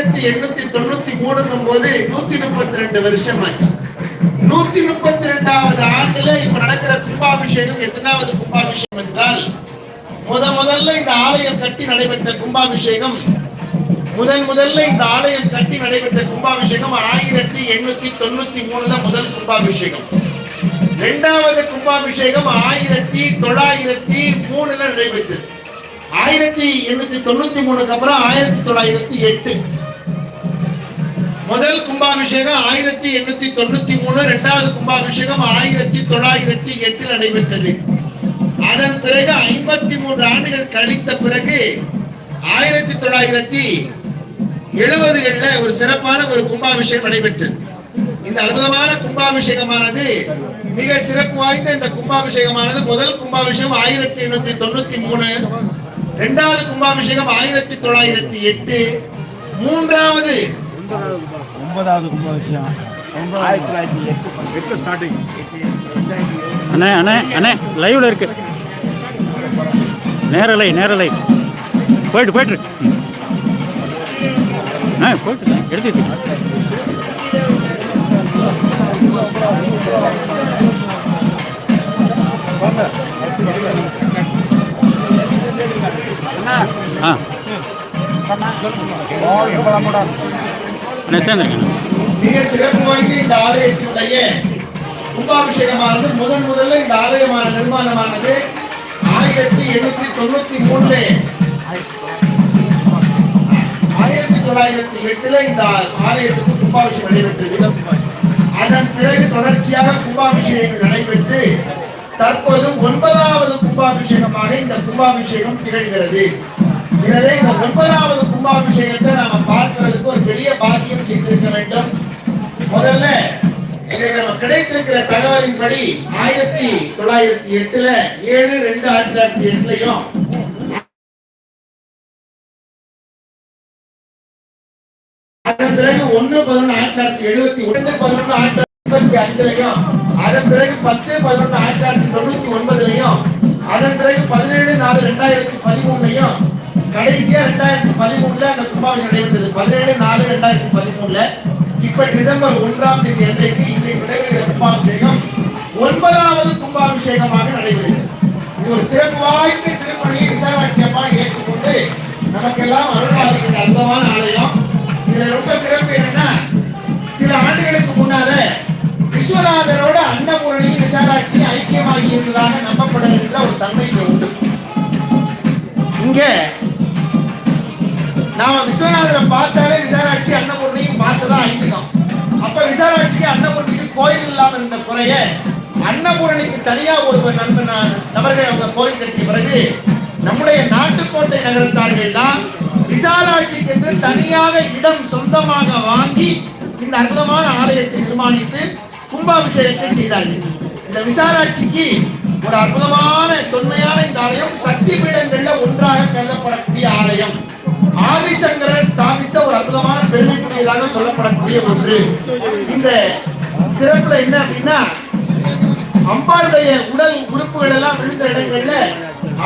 ஆயிரத்தி எண்ணூத்தி தொண்ணூத்தி மூணுங்கும் போது நூத்தி முப்பத்தி ரெண்டு வருஷம் ஆச்சு நூத்தி முப்பத்தி ரெண்டாவது ஆண்டுல இப்ப நடக்கிற கும்பாபிஷேகம் எத்தனாவது கும்பாபிஷேகம் என்றால் முத முதல்ல இந்த ஆலயம் கட்டி நடைபெற்ற கும்பாபிஷேகம் முதன் முதல்ல இந்த ஆலயம் கட்டி நடைபெற்ற கும்பாபிஷேகம் ஆயிரத்தி எண்ணூத்தி தொண்ணூத்தி மூணுல முதல் கும்பாபிஷேகம். இரண்டாவது கும்பாபிஷேகம் ஆயிரத்தி தொள்ளாயிரத்தி மூணுல நடைபெற்றது. ஆயிரத்தி எண்ணூத்தி தொண்ணூத்தி மூணுக்கு அப்புறம் ஆயிரத்தி தொள்ளாயிரத்தி எட்டு. முதல் கும்பாபிஷேகம் ஆயிரத்தி எண்ணூத்தி தொண்ணூத்தி மூணு இரண்டாவது கும்பாபிஷேகம் ஆயிரத்தி தொள்ளாயிரத்தி எட்டில் நடைபெற்றது. அதன் பிறகு ஐம்பத்தி மூன்று ஆண்டுகள் கழித்த பிறகு ஆயிரத்தி தொள்ளாயிரத்தி எழுபதுகள்ல ஒரு சிறப்பான ஒரு கும்பாபிஷேகம் நடைபெற்றது. இந்த அற்புதமான கும்பாபிஷேகமானது மிக சிறப்பு வாய்ந்த இந்த கும்பாபிஷேகமானது. முதல் கும்பாபிஷேகம் ஆயிரத்தி எண்ணூத்தி தொண்ணூத்தி மூணு இரண்டாவது கும்பாபிஷேகம் ஆயிரத்தி தொள்ளாயிரத்தி எட்டு மூன்றாவது ஒன்பதாவது கும்பாபிஷேகம். ஆயிரத்தி தொள்ளாயிரத்தி எட்டு. எட்டு ஸ்டார்டிங் அண்ணே அண்ணே அண்ணே லைவ்ல இருக்கு. நேரலை நேரலை. போயிட்டு போயிட்டு. ஆ போயிட்டு எடுத்துட்டு ஆ. மிக சிறப்பு வாய்ந்த இந்த ஆலயத்தினுடைய கும்பாபிஷேகமானது முதன் முதல்ல இந்த ஆலயமான நிர்மாணமானது ஆயிரத்தி எண்ணூத்தி தொண்ணூத்தி மூணுல ஆயிரத்தி தொள்ளாயிரத்தி எட்டுல இந்த ஆலயத்துக்கு கும்பாபிஷேகம் நடைபெற்றது. அதன் பிறகு தொடர்ச்சியாக கும்பாபிஷேகம் நடைபெற்று தற்போது ஒன்பதாவது கும்பாபிஷேகமாக இந்த கும்பாபிஷேகம் திகழ்கிறது. எனவே இந்த ஒன்பதாவது கும்பாபிஷேகத்தை நாம பார்க்கிறதுக்கு ஒரு பெரிய பாக்கியம் செய்திருக்க வேண்டும். முதல்ல கிடைத்திருக்கிற தகவலின்படி ஆயிரத்தி தொள்ளாயிரத்தி எட்டுல ஏழு ரெண்டு ஆயிரத்தி தொள்ளாயிரத்தி எட்டுலயும் அதன் பிறகு ஒன்னு பதினொன்று ஆயிரத்தி தொள்ளாயிரத்தி எழுபத்தி ஒன்று பதினொன்று ஆயிரத்தி தொள்ளாயிரத்தி எண்பத்தி அஞ்சுலயும் அதன் பிறகு பத்து பதினொன்று ஆயிரத்தி தொள்ளாயிரத்தி தொண்ணூத்தி ஒன்பதுலயும் அதன் பிறகு பதினேழு நாலு ரெண்டாயிரத்தி பதிமூணுலயும் கடைசியா ரெண்டாயிரத்தி பதிமூணுல அந்த கும்பாபிஷேகம் நடைபெற்றது பதினேழு நாலு ரெண்டாயிரத்தி பதிமூணுல. இப்ப டிசம்பர் ஒன்றாம் தேதி அன்றைக்கு இன்றைக்கு நடைபெறுகிற கும்பாபிஷேகம் ஒன்பதாவது கும்பாபிஷேகமாக நடைபெறுகிறது. இது ஒரு சிறப்பு வாய்ந்த திருப்பணியை விசாலாட்சி அம்மா ஏற்றுக்கொண்டு நமக்கெல்லாம் அருள்வாதிக்கிற அற்புதமான ஆலயம். இதுல ரொம்ப சிறப்பு என்னன்னா சில ஆண்டுகளுக்கு முன்னால விஸ்வநாதரோட அன்னபூரணி விசாலாட்சி ஐக்கியமாகி இருந்ததாக நம்பப்படுகின்ற ஒரு தன்மை உண்டு. இங்க நாம விஸ்வநாதரை பார்த்தாலே விசாலாட்சி அன்னபூரணியும் பார்த்துதான் ஐதீகம் அப்ப விசாலாட்சிக்கு அன்னபூர்ணிக்கு கோயில் இல்லாம இருந்த குறைய அன்னபூரணிக்கு தனியா ஒரு நண்பன் நபர்கள் அவங்க கோயில் கட்டிய பிறகு நம்முடைய நாட்டுக்கோட்டை நகரத்தார்கள் தான் விசாலாட்சிக்கு என்று தனியாக இடம் சொந்தமாக வாங்கி இந்த அற்புதமான ஆலயத்தை நிர்மாணித்து கும்பாபிஷேகத்தை செய்தார்கள். இந்த விசாலாட்சிக்கு ஒரு அற்புதமான தொன்மையான இந்த ஆலயம் சக்தி பீடங்கள்ல ஒன்றாக கருதப்படக்கூடிய ஆலயம். ஆதிசங்கரர் ஸ்தாபித்த ஒரு அற்புதமான பெருமைக்குரியதாக சொல்லப்படக்கூடிய ஒன்று. இந்த சிறப்புல என்ன அப்படின்னா அம்பாளுடைய உடல் உறுப்புகள் எல்லாம் விழுந்த இடங்கள்ல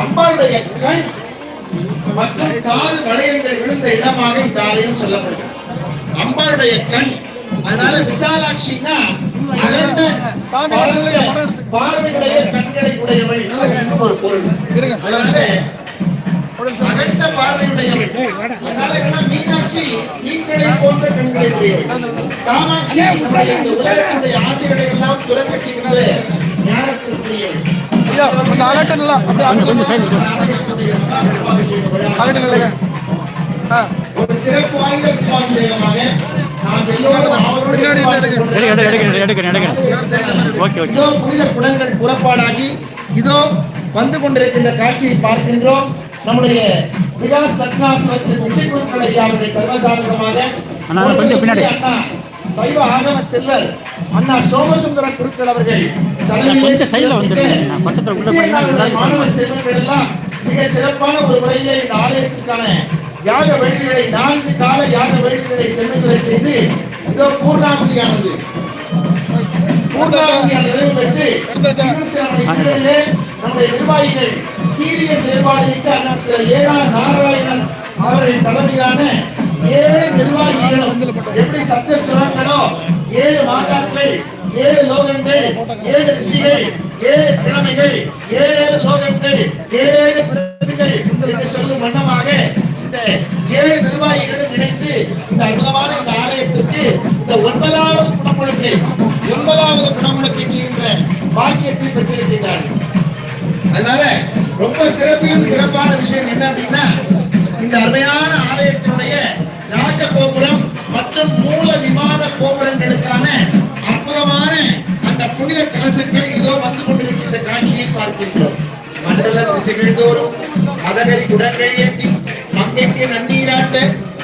அம்பாளுடைய கண் மற்றும் காது வளையங்கள் விழுந்த இடமாக இந்த ஆலயம் சொல்லப்படுகிறது. அம்பாளுடைய கண் அதனால விசாலாட்சின்னா அகண்ட பரந்த பார்வையுடைய கண்களை அப்படின்னு ஒரு பொருள். அதனால அகண்ட பார்வையுடையவள் அதனால என்ன மீனாட்சி மீன்களை போன்ற கண்களை உடையவள் காமாட்சி நம்முடைய இந்த உலகத்துடைய ஆசைகளை எல்லாம் துறக்க செய்கின்ற ஆ. ஒரு சிறப்பு வாய்ந்த கும்பாபிஷேகமாக எல்லோரும் ஓகே இதோ புனித புறப்பாடாகி இதோ வந்து கொண்டிருக்கின்ற காட்சியை பார்க்கின்றோம் நம்முடைய விகாஸ் ஐயா அவர்கள் சர்வசாதாரணமாக அண்ணா, சைவ ஆகம செல்வர் அண்ணா சோமசுந்தர குருக்கள் அவர்கள் உள்ள மாணவ எல்லாம் மிக சிறப்பான ஒரு முறையிலே இந்த ஆலயத்துக்கான யாக வேள்விகளை நான்கு கால யாக வேள்விகளை செல்லுகிற செய்து இதோ பூர்ணாகுதியானது. பூர்ணாகுதியான நிறைவு பெற்று இன்னும் சில மணிகளிலே நம்முடைய நிர்வாகிகள் சீரிய செயல்பாடு அண்ணன் திரு நாராயணன் அவர்களின் தலைமையிலான ஏழு நிர்வாகிகளும் எப்படி சப்த சுரங்களோ ஏழு மாதாக்கள் ஏழு லோகங்கள் ஏழு ரிஷிகள் ஏழு கிழமைகள் ஏழு லோகங்கள் ஏழு பிறவிகள் என்று சொல்லும் வண்ணமாக இந்த ஏழு நிர்வாகிகளும் இணைந்து இந்த அற்புதமான இந்த ஆலயத்திற்கு இந்த ஒன்பதாவது குணமுழுக்கை ஒன்பதாவது குணமுழுக்கை செய்கின்ற பாக்கியத்தை பெற்றிருக்கிறார்கள் அதனால ரொம்ப சிறப்பிலும் சிறப்பான விஷயம் என்ன அப்படின்னா இந்த அருமையான ஆலயத்தினுடைய ராஜ கோபுரம் மற்றும் மூல விமான கோபுரங்களுக்கான அற்புதமான அந்த புனித கலசங்கள் இதோ வந்து கொண்டிருக்கின்ற காட்சியை பார்க்கின்றோம். மண்டல திசைகள் தோறும் மதவெறி குடங்கள் ஏந்தி கங்கைக்கு நன்னீராட்ட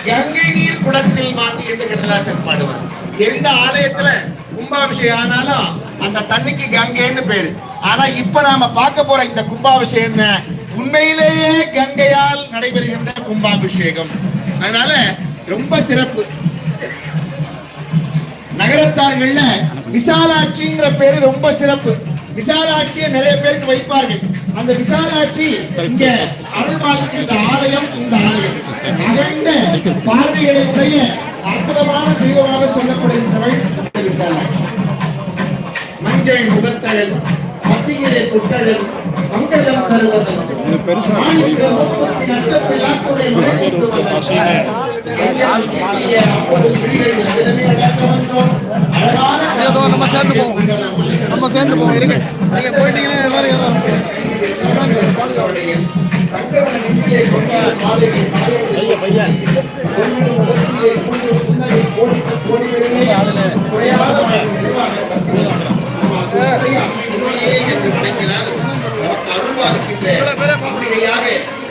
கங்கை நீர் குளத்தில் மாத்தி என்று கடலாசன் பாடுவார்? எந்த ஆலயத்துல கும்பாபிஷேகம்? ஆனாலும் அந்த தண்ணிக்கு கங்கைன்னு பேரு. ஆனா இப்ப நாம பார்க்க போற இந்த கும்பாபிஷேகம் உண்மையிலேயே கங்கையால் நடைபெறுகின்ற கும்பாபிஷேகம். அதனால ரொம்ப சிறப்பு. நகரத்தார்கள்ல விசாலாட்சிங்கிற பேரு ரொம்ப சிறப்பு. விசாலாட்சியை நிறைய பேருக்கு வைப்பார்கள். அந்த விசாலாட்சி இங்க அருள்பாலிக்கின்ற ஆலயம் இந்த ஆலயம். அகழ்ந்த பார்வைகளை உடைய அற்புதமான தெய்வமாக சொல்லப்படுகின்றவள் இந்த விசாலாட்சி. மஞ்சள் முகத்தழல் மத்தியிலே குட்டழல் மங்களம் தருவதன் மாணிக்க ஏதோ நம்ம சேர்ந்து போவோம். நம்ம சேர்ந்து போவோம் இருங்க நீங்க போயிட்டீங்கன்னா எல்லாரும் நினைக்கிறார் நமக்கு அருள்வாளிக்கின்ற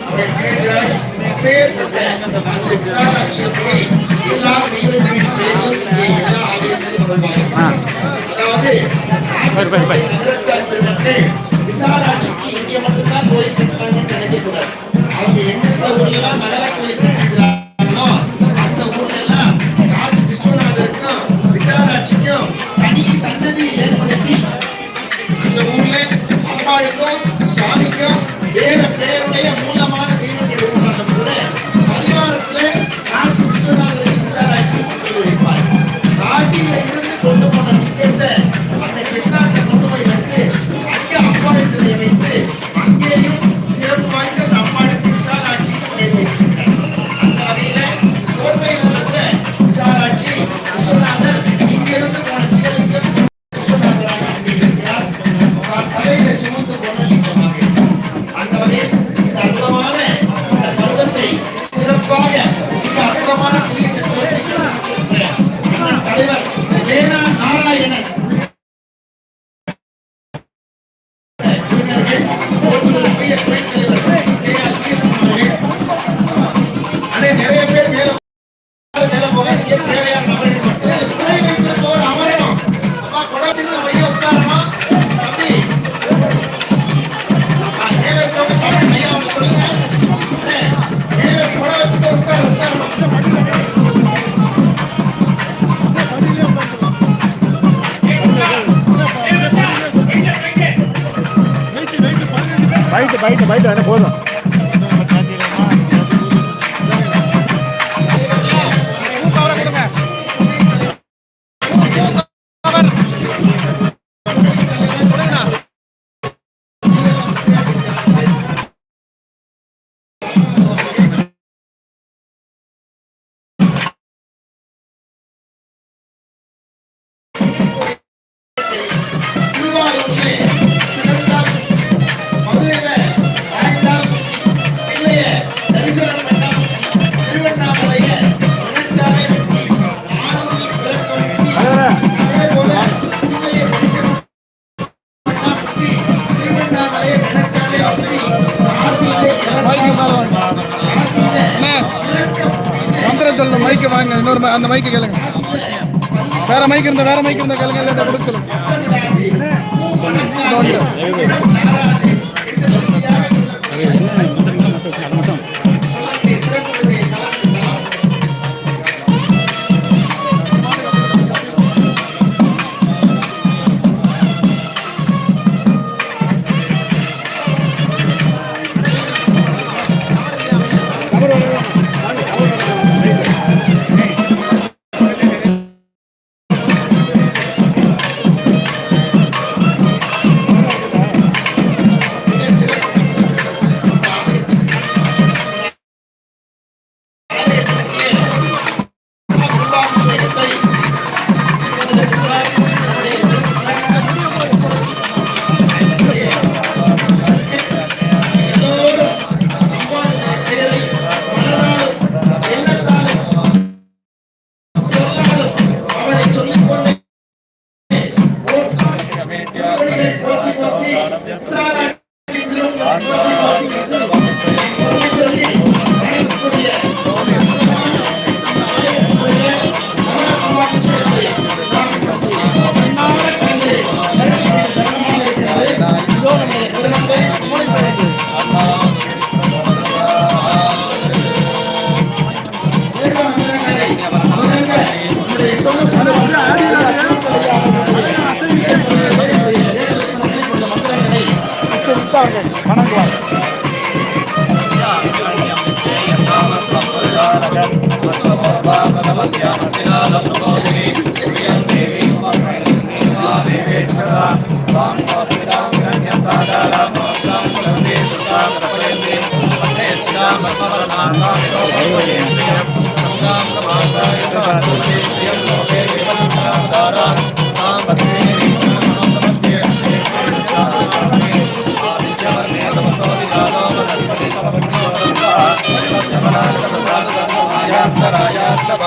அவள் திகழ்கிறாள் அப்பேற்பட்ட அந்த விசாலாட்சி அம்பிகை எல்லா தெய்வங்களின் பெயரிலும் இங்கே எல்லா ஆலயத்திலும் அருள்வாளிக்கிறார். அதாவது நகரத்தார் பெருமக்கள் விசாலாட்சிக்கு இங்கே மட்டும்தான் கோயில் கூடாது அவங்க எந்தெந்த ஊர்ல எல்லாம் நகர கோயில் கட்டிருக்கிறாங்களோ அந்த ஊர்ல எல்லாம் காசி விஸ்வநாதருக்கும் விசாலாட்சிக்கும் தனி சன்னதி ஏற்படுத்தி அந்த ஊர்ல அம்பாளுக்கும் சுவாமிக்கும் வேற பெயருடைய மேல தேவையான நபர்கள் மட்டும் குடை வைத்திருப்பவர் அமரணும் அப்பா உட்காரமா தம்பி இருக்கவங்க தமிழ் ஐயா அவங்க சொல்லுங்க வச்சுட்டு உட்கார உட்காரணும் பைட்டு பைட்டு பைட்டு அது போதும். அந்த மைக்கு கேளுங்க. வேற மைக் இருந்தா வேற மைக் இருந்தா கேளுங்க இல்ல கொடுத்து சொல்லுங்க.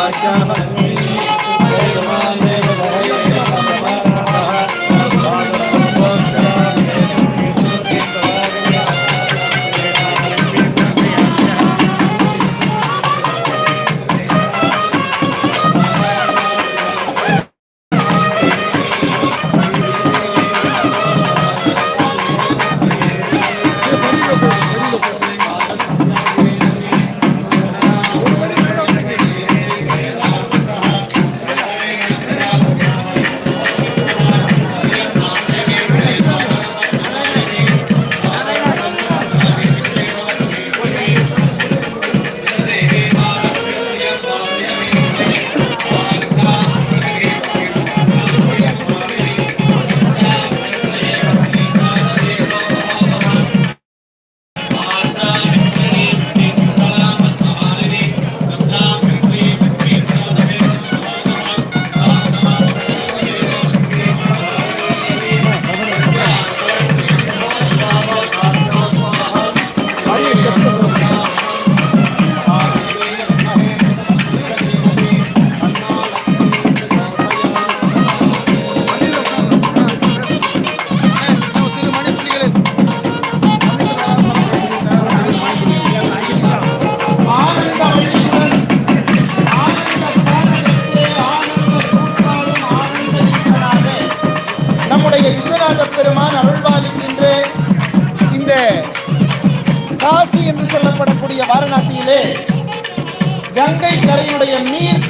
ஆனந்த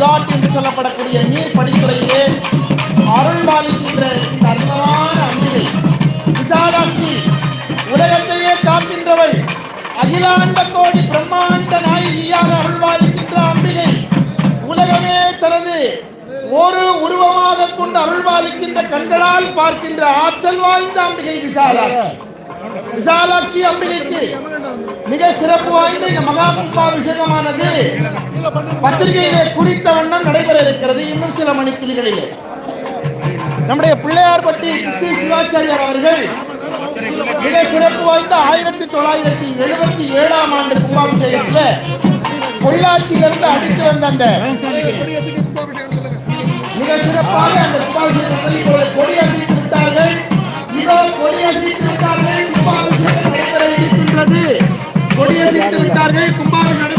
நீர் என்று சொல்லப்படக்கூடிய நீர் படித்துறையிலே அருள்பாலிக்கின்ற இந்த அற்புதமான அம்பிகை. விசாலாட்சி உலகத்தையே காக்கின்றவள் அகிலாண்ட கோடி பிரம்மாண்ட நாயகியாக அருள்வாளிக்கின்ற அம்பிகை. உலகமே தனது ஒரு உருவமாக கொண்டு அருள்வாளிக்கின்ற கண்களால் பார்க்கின்ற ஆற்றல் வாய்ந்த அம்பிகை விசாலாட்சி. விசாலாட்சி அம்பிகைக்கு மிக சிறப்பு வாய்ந்த இந்த மகா பத்திரிகையிலே குறித்த வண்ணம் நடைபெற இருக்கிறது இன்னும் சில மணித்துளிகளிலே. நம்முடைய பிள்ளையார்பட்டி கிச்சி சிவாச்சாரியார் அவர்கள் மிக சிறப்பு வாய்ந்த ஆயிரத்தி தொள்ளாயிரத்தி எழுபத்தி ஏழாம் ஆண்டு கும்பாபிஷேகத்தில் பொள்ளாச்சியிலிருந்து அடித்து வந்த அந்த மிக சிறப்பாக அந்த கும்பாபிஷேகத்தில் இப்பொழுது கொடியசைத்து விட்டார்கள். இதோ கொடியசைத்து விட்டார்கள். கும்பாபிஷேகம் நடைபெற இருக்கின்றது. கொடியசைத்து விட்டார்கள். கும்பாபிஷேகம்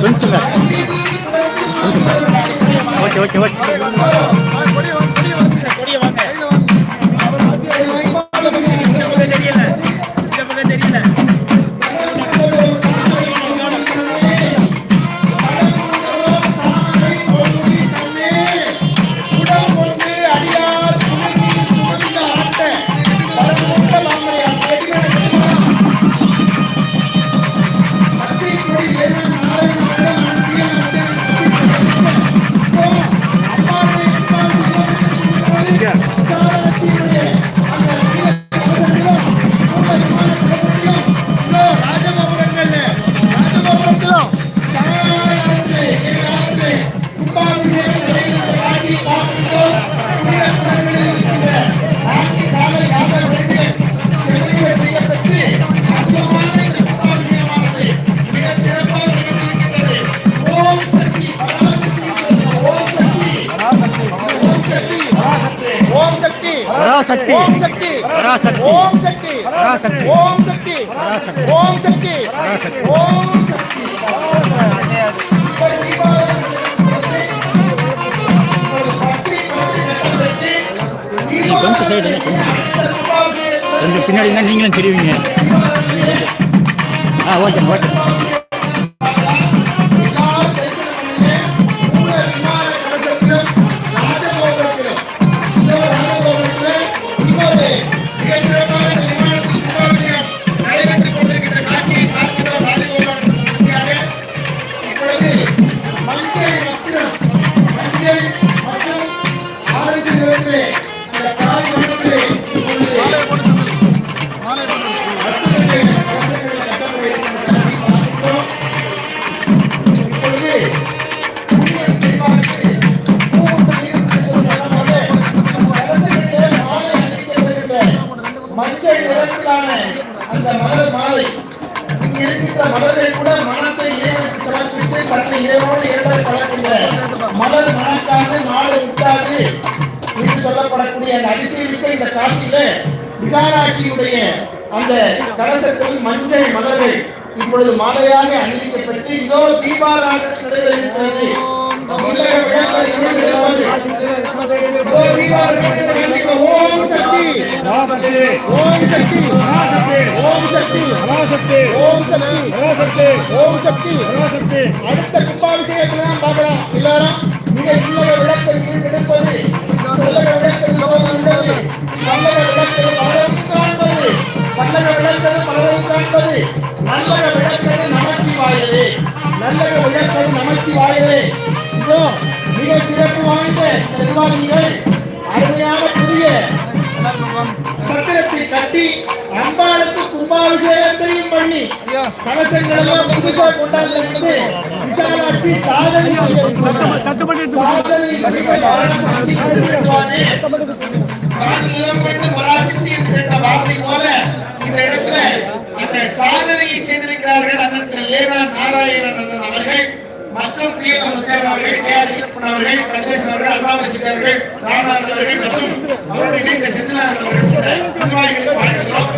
கொஞ்சம் okay okay okay Parashakti. Parashakti. Om Shakti. Parashakti. Om Shakti. Parashakti. Om Shakti. Parashakti. Om Shakti. கொஞ்சம் பின்னாடி தான் நீங்களும் தெரிவிங்க. ஆ ஓகே ஓகே. சொல்லப்படும்போது, அந்த கலசங்களிலே மாலை மஞ்சள் நிறத்திலான அந்த மலர் மாலை. இங்கு இருக்கின்ற மலர்கள் கூட மனத்தை இறைவனுக்கு சமர்ப்பித்து தன்னை இறைவனோடு கலக்கின்ற மலர் மாலை விட்டாது என்று சொல்லப்படக்கூடிய அந்த அதிசயமிக்க இந்த காட்சியில விசாலாட்சியுடைய அந்த கலசத்தில் மஞ்சள் மலர்கள் இப்பொழுது மாலையாக அணிவிக்கப்பட்டு இதோ தீபாராதனை நடைபெற இருக்கிறது இல்லக விளக்கு இரண்டு ஓம் சக்தி. ஓம் சக்தி. ஓம் சக்தி. ஓம் சக்தி. ஓம் சக்தி. அடுத்த நமச்சிவாயவே இதோ மிக சிறப்பு வாய்ந்த நிர்வாகிகள் அருமையான புதிய சத்திரத்தை கட்டி அம்பாளுக்கு கும்பாபிஷேகத்தையும் பண்ணி கலசங்கள் எல்லாம் புதுசா கொண்டாந்து விசாலாட்சி சாதனை செய்ய பராசக்தி என்று பெற்ற பாரதி போல இந்த இடத்துல அந்த சாதனையை செய்திருக்கிறார்கள் அண்ணன் திரு லேனா நாராயணன் அண்ணன் அவர்கள். மற்றும் பி எல் முத்தேவன் அவர்கள் கே ஆர் ஈப்பன் அவர்கள் கதிரேசன் அவர்கள் அண்ணாமலை சிங் அவர்கள் ராமநாதன் அவர்கள் மற்றும் அவரோடு இணைந்த செந்திலாதன் அவர்கள் கூட நிர்வாகிகளுக்கு வாழ்த்துகிறோம்.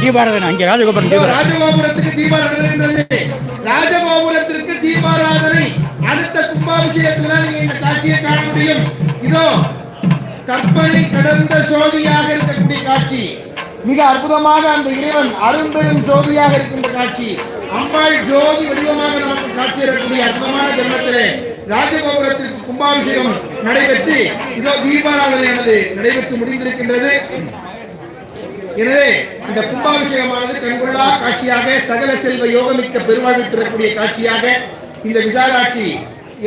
தீபாராதனை அங்கே ராஜகோபுரம் ராஜகோபுரத்துக்கு தீபாராதனை. என்றது. ராஜகோபுரத்திற்கு தீபாராதனை. அடுத்த கும்பாபிஷேகத்துல நீங்க இந்த காட்சியை காண முடியும். இதோ கற்பனை கடந்த சோதியாக இருக்கக்கூடிய காட்சி. மிக அற்புதமாக அந்த இறைவன் அரும்பெரும் ஜோதியாக இருக்கின்ற காட்சி. அம்பாள் ஜோதி வடிவமாக நமக்கு காட்சி தரக்கூடிய அற்புதமான ஜென்மத்திலே ராஜகோபுரத்திற்கு கும்பாபிஷேகம் நடைபெற்று இதோ தீபாராதனையானது நடைபெற்று முடிந்திருக்கின்றது. எனவே இந்த கும்பாபிஷேகமானது கண்கொள்ளா காட்சியாக சகல செல்வ யோகமிக்க பெருவாழ்வு தரக்கூடிய காட்சியாக இந்த விசாலாட்சி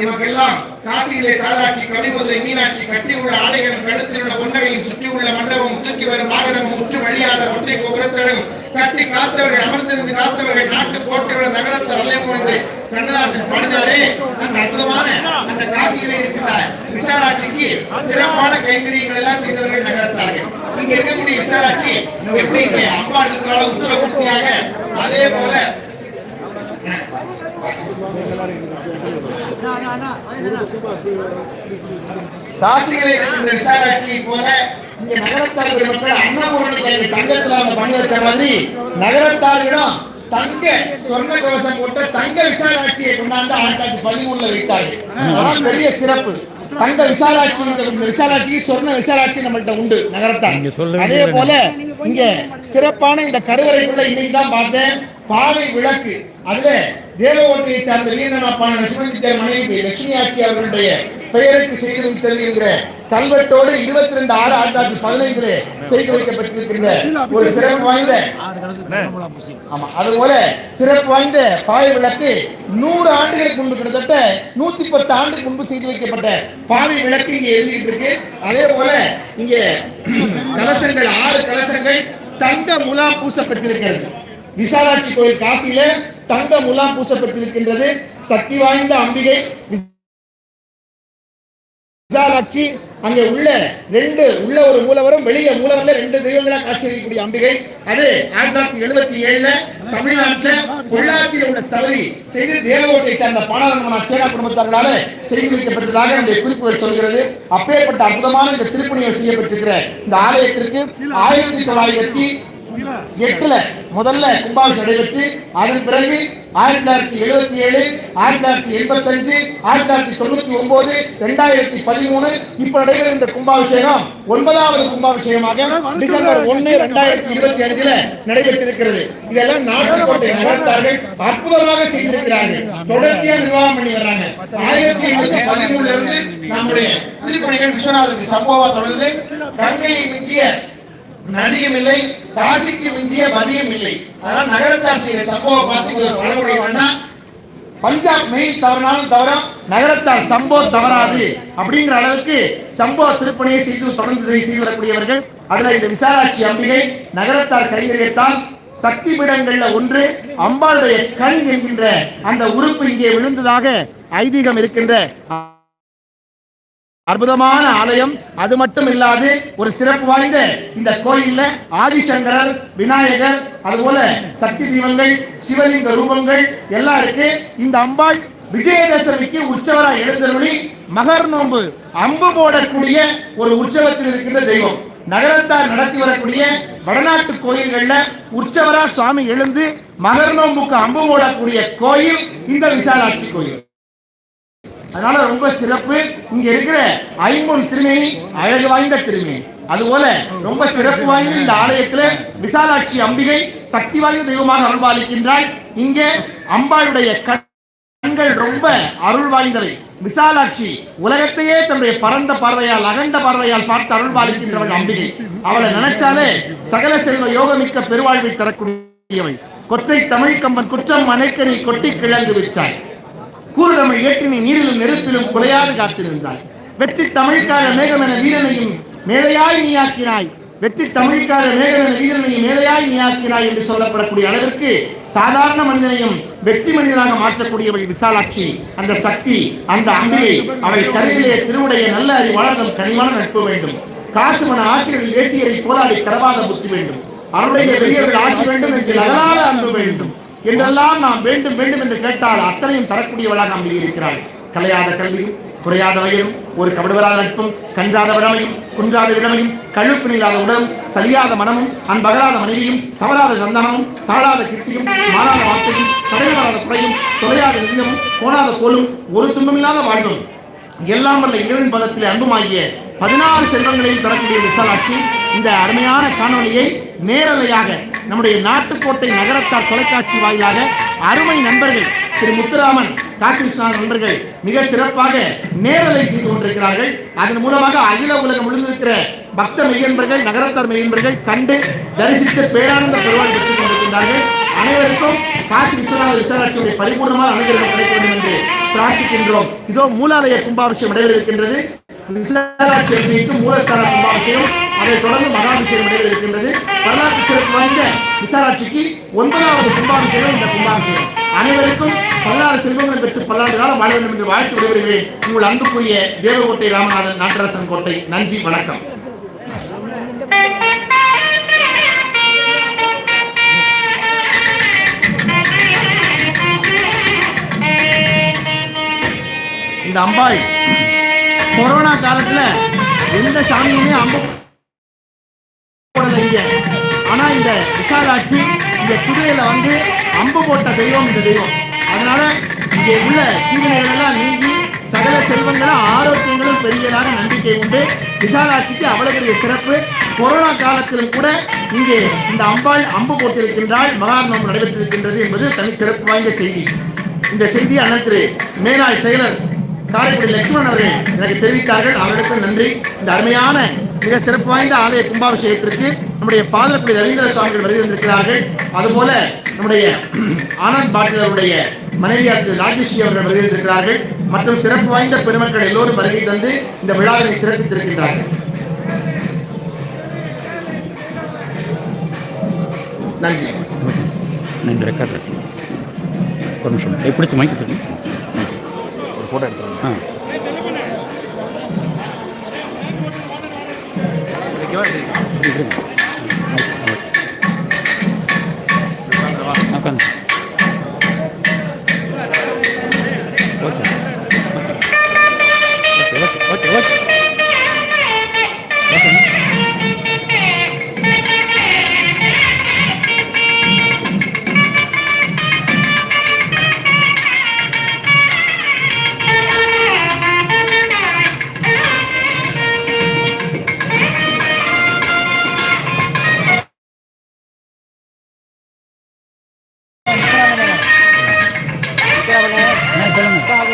எமக்கெல்லாம் காசியிலே சாலாட்சி கவிமுதிரை மீனாட்சி கட்டி உள்ள ஆடைகளும் கழுத்தில் உள்ள பொன்னகையும் சுற்றி உள்ள மண்டபம் தூக்கி வரும் வாகனமும் முற்று வழியாத ஒற்றை கோபுரத்தழகும் கட்டி காத்தவர்கள் அமர்ந்திருந்து காத்தவர்கள் நாட்டு கோட்டைகள் நகரத்தர் அல்லமோ என்று கண்ணதாசன் பாடினாரே அந்த அற்புதமான அந்த காசியிலே இருக்கின்ற விசாலாட்சிக்கு சிறப்பான கைங்கரியங்கள் எல்லாம் செய்தவர்கள் நகரத்தார்கள். இங்க இருக்கக்கூடிய விசாலாட்சி எப்படி இங்க அம்பாள் இருக்கிறாளோ உச்சபூர்த்தியாக அதே போல தாசிகளை இருக்கின்ற விசாராட்சியை போல இங்க நகரத்தார்கள் மக்கள் அன்னபூரணிக்கு தங்கத்துல அவங்க பண்ணி வச்ச மாதிரி நகரத்தார்களும் தங்க சொர்ண கவசம் போட்ட தங்க விசாராட்சியை கொண்டாந்து ஆயிரத்தி தொள்ளாயிரத்தி பதிமூணுல வைத்தார்கள். அதான் பெரிய சிறப்பு. தங்க விசாலாட்சி விசாலாட்சி சொர்ண விசாலாட்சி நம்மள்ட்ட உண்டு சொல்ல அதே போல இங்க சிறப்பான இந்த கருவறைக்குள்ள இன்னைக்கு தான் பார்த்தேன். பாவை விளக்கு. அதுல தேவகோட்டையை சார்ந்த வீரநாப்பான லட்சுமணி தேர் மனைவி லட்சுமி ஆட்சி அவர்களுடைய பெயருக்கு செய்து வைத்தது என்கிற கல்வெட்டோடு இருபத்தி ரெண்டு ஆறு ஆயிரத்தி தொள்ளாயிரத்தி பதினைந்துல செய்து வைக்கப்பட்டிருக்கின்ற ஒரு சிறப்பு வாய்ந்த ஆமா அதுபோல சிறப்பு வாய்ந்த பாய விளக்கு நூறு ஆண்டுகளுக்கு முன்பு கிட்டத்தட்ட நூத்தி பத்து ஆண்டுக்கு முன்பு செய்து வைக்கப்பட்ட பாவை விளக்கு இங்க எழுதிட்டு இருக்கு அதே போல இங்க கலசங்கள் ஆறு கலசங்கள் தங்க முலா பூசப்பட்டிருக்கிறது. விசாலாட்சி கோயில் காசியில தங்க முலாம் பூசப்பட்டிருக்கின்றது. சக்தி வாய்ந்த அம்பிகை விசாலாட்சி அங்கே உள்ள ரெண்டு உள்ள ஒரு மூலவரும் வெளியே மூலவரில் ரெண்டு தெய்வங்களாக காட்சி அளிக்கக்கூடிய அம்பிகை. அது ஆயிரத்தி தொள்ளாயிரத்தி எழுபத்தி ஏழுல தமிழ்நாட்டுல பொள்ளாச்சியில் உள்ள சபதி செய்து தேவகோட்டை சார்ந்த பானாரங்கமான சேனா குடும்பத்தார்களால செய்து வைக்கப்பட்டதாக நம்முடைய குறிப்புகள் சொல்கிறது. அப்பேற்பட்ட அற்புதமான இந்த திருப்பணிகள் செய்யப்பட்டிருக்கிற இந்த ஆலயத்திற்கு ஆயிரத்தி தொள்ளாயிரத்தி எட்டுல முதல்ல கும்பாபிஷேகம் நடைபெற்று அதன் பிறகு ஆயிரத்தி தொள்ளாயிரத்தி எழுபத்தி ஏழு ஆயிரத்தி தொள்ளாயிரத்தி எண்பத்தஞ்சு ஆயிரத்தி தொள்ளாயிரத்தி தொண்ணூத்தி ஒன்பது ரெண்டாயிரத்தி பதிமூணு இப்ப நடைபெறும் இந்த கும்பாபிஷேகம் ஒன்பதாவது கும்பாபிஷேகமாக டிசம்பர் ஒன்னு ரெண்டாயிரத்தி இருபத்தி அஞ்சுல நடைபெற்றிருக்கிறது. இதெல்லாம் நாட்டுக்கோட்டை நகர்த்தார்கள் அற்புதமாக செய்திருக்கிறார்கள். தொடர்ச்சியா நிர்வாகம் பண்ணி வர்றாங்க. ஆயிரத்தி எண்ணூத்தி பதிமூணுல இருந்து நம்முடைய திருப்பணிகள் விஸ்வநாதருக்கு சம்பவம் தொடர்ந்து கங்கையை மிஞ்சிய நதியும் இல்லை காசிக்கு மிஞ்சிய மதியம் இல்லை அதனால நகரத்தார் செய்யற சம்பவம் பார்த்து ஒரு பழமொழி பஞ்சாப் மெயில் தவறினாலும் தவறும். நகரத்தார் சம்பவம் தவறாது அப்படிங்கிற அளவுக்கு சம்பவ திருப்பணியை செய்து தொடர்ந்து செய்து வரக்கூடியவர்கள். அதுல இந்த விசாலாட்சி அம்பிகை நகரத்தார் கைங்கரியத்தால் சக்தி பீடங்கள்ல ஒன்று அம்பாளுடைய கண் என்கின்ற அந்த உறுப்பு இங்கே விழுந்ததாக ஐதீகம் இருக்கின்ற அற்புதமான ஆலயம். அது மட்டும் இல்லாது ஒரு சிறப்பு வாய்ந்த இந்த கோயில்ல ஆதிசங்கரர் விநாயகர் அதுபோல சக்தி தீபங்கள் சிவலிங்க ரூபங்கள் எல்லாம் இருக்கு. இந்த அம்பாள் விஜயதசமிக்கு உற்சவராக எழுந்தருளி மகர் நோன்பு அம்பு போடக்கூடிய ஒரு உற்சவத்தில் இருக்கின்ற தெய்வம். நகரத்தார் நடத்தி வரக்கூடிய வடநாட்டு கோயில்கள்ல உற்சவரா சுவாமி எழுந்து மகர் நோன்புக்கு அம்பு போடக்கூடிய கோயில் இந்த விசாலாட்சி கோயில். அதனால ரொம்ப சிறப்பு. இங்க இருக்கிற ஐம்பொன் திருமேனி அழகு வாய்ந்த திருமேனி. அதுபோல ரொம்ப சிறப்பு வாய்ந்த இந்த ஆலயத்துல விசாலாட்சி அம்பிகை சக்தி வாய்ந்த தெய்வமாக அருள்பாலிக்கின்றாள். இங்கே அம்பாளுடைய கண்கள் ரொம்ப அருள் வாய்ந்தவை. விசாலாட்சி உலகத்தையே தன்னுடைய பரந்த பார்வையால் அகண்ட பார்வையால் பார்த்து அருள் பாலிக்கின்றவள் அம்பிகை. அவளை நினைச்சாலே சகல செல்வ யோகமிக்க பெருவாழ்வை தரக்கூடியவை கொற்றை தமிழ் கம்பன் குற்றம் மனைக்கனி கொட்டி கிழங்கு விச்சாய் கூறுதமிழ் ஏற்றினை நீரிலும் நெருப்பிலும் குறையாது காத்திருந்தாய். வெற்றி தமிழ்கார மேகம் என வீரனையும் மேலையாய் நீயாக்கினாய் வெற்றி தமிழ்கார மேகம் என வீரனையும் மேலையாய் நீயாக்கினாய் என்று சொல்லப்படக்கூடிய அளவிற்கு சாதாரண மனிதனையும் வெற்றி மனிதனாக மாற்றக்கூடியவள் விசாலாட்சி. அந்த சக்தி அந்த அம்பிகை அவள் கருவிலே திருவுடைய நல்ல அறிவாளர்கள் கனிவான நட்பு வேண்டும். காசு மன ஆசிரியர்கள் தேசியரை போராடி கரவாத புத்தி வேண்டும். அவருடைய பெரியவர்கள் ஆசி வேண்டும் என்று அகலாத அன்பு வேண்டும். என்றெல்லாம் நாம் வேண்டும் வேண்டும் என்று கேட்டால் அத்தனையும் தரக்கூடியவளாக அம்பி இருக்கிறாள் கலையாத கல்வியும் குறையாத வயதும் ஒரு கபடுவராத நட்பும் கஞ்சாத விடமையும் குன்றாத விடமையும் கழுப்பு நீராத உடலும் சரியாத மனமும் அன்பகராத மனைவியும் தவறாத சந்தனமும் தாழாத கிருத்தியும் மாறாத வார்த்தையும் தடையவராத குறையும் தொலையாத நெஞ்சமும் கோணாத கோலும் ஒரு துன்பமில்லாத வாழ்வும். எல்லாம் வல்ல இரவின் பதத்தில் அன்புமாகிய பதினாறு செல்வங்களையும் தரக்கூடிய விசாலாட்சி இந்த அருமையான காணொளியை நேரலையாக நம்முடைய நாட்டுக்கோட்டை நகரத்தார் தொலைக்காட்சி வாயிலாக அருமை நண்பர்கள் திரு முத்துராமன் காசி விஸ்வநாதன் நண்பர்கள் மிக சிறப்பாக நேரலை செய்து கொண்டிருக்கிறார்கள். அதன் மூலமாக அகில உலகம் முழுந்திருக்கிற பக்த மெய்யன்பர்கள் நகரத்தார் மெய்யன்பர்கள் கண்டு தரிசித்து பேரானந்த பெருவாள் பெற்றுக் கொண்டிருக்கின்றார்கள். அனைவருக்கும் காசி விஸ்வநாத விசாராட்சியுடைய பரிபூர்ணமாக அனுகிரகம் கிடைக்க வேண்டும் என்று பிரார்த்திக்கின்றோம். இதோ மூலாலய கும்பாபிஷேகம் நடைபெற இருக்கின்றது விசாலாட்சி மூலஸ்தான கும்பாபிஷேகம் அதைத் தொடர்ந்து மகாபிஷேகம் நடைபெற இருக்கின்றது வரலாற்று சிறப்பு வாய்ந்த விசாலாட்சிக்கு ஒன்பதாவது கும்பாபிஷேகம் இந்த கும்பாபிஷேகம். அனைவருக்கும் பதினாறு செல்வங்கள் பெற்று பல்லாண்டு காலம் வாழ வேண்டும் என்று வாழ்த்து விடுகிறேன் உங்கள் அன்புக்குரிய தேவகோட்டை ராமநாதன் நாட்டரசன் கோட்டை. நன்றி வணக்கம். இந்த அம்பாள் கொரோனா காலத்துல எந்த சாமியுமே அம்பு போடல இங்க. ஆனா இந்த விசாலாட்சி இந்த குதிரையில வந்து அம்பு போட்ட தெய்வம் இந்த தெய்வம். அதனால இங்கே உள்ள தீவினைகளெல்லாம் நீங்கி சகல செல்வங்களும் ஆரோக்கியங்களும் பெரியதாக நம்பிக்கை உண்டு. விசாலாட்சிக்கு அவ்வளவு பெரிய சிறப்பு. கொரோனா காலத்திலும் கூட இங்கே இந்த அம்பாள் அம்பு போட்டிருக்கின்றால் மகாத்மம் நடைபெற்றிருக்கின்றது என்பது தனி சிறப்பு வாய்ந்த செய்தி. இந்த செய்தி அண்ணன் திரு மேலாள் செயலர் காரைக்குடி லட்சுமணன் அவர்கள் எனக்கு தெரிவித்தார்கள் அவர்களுக்கு நன்றி இந்த அருமையான மிக சிறப்பு வாய்ந்த ஆலய கும்பாபிஷேகத்திற்கு நம்முடைய பாதலக்குடி ரவீந்திர சுவாமிகள் வருகின்றிருக்கிறார்கள் அதுபோல நம்முடைய ஆனந்த் பாட்டில் அவருடைய மனைவியார் திரு ராஜேஸ்வரி அவர்கள் வருகின்றிருக்கிறார்கள் மற்றும் சிறப்பு வாய்ந்த பெருமக்கள் எல்லோரும் வருகை தந்து இந்த விழாவினை சிறப்பித்திருக்கின்றார்கள் நன்றி நன்றி ரெக்கார்ட் ஒரு நிமிஷம் எப்படி பிடிச்சி மைக்கு ஃபோட்டோ எடுத்துருங்க. ஆ. உட்காந்து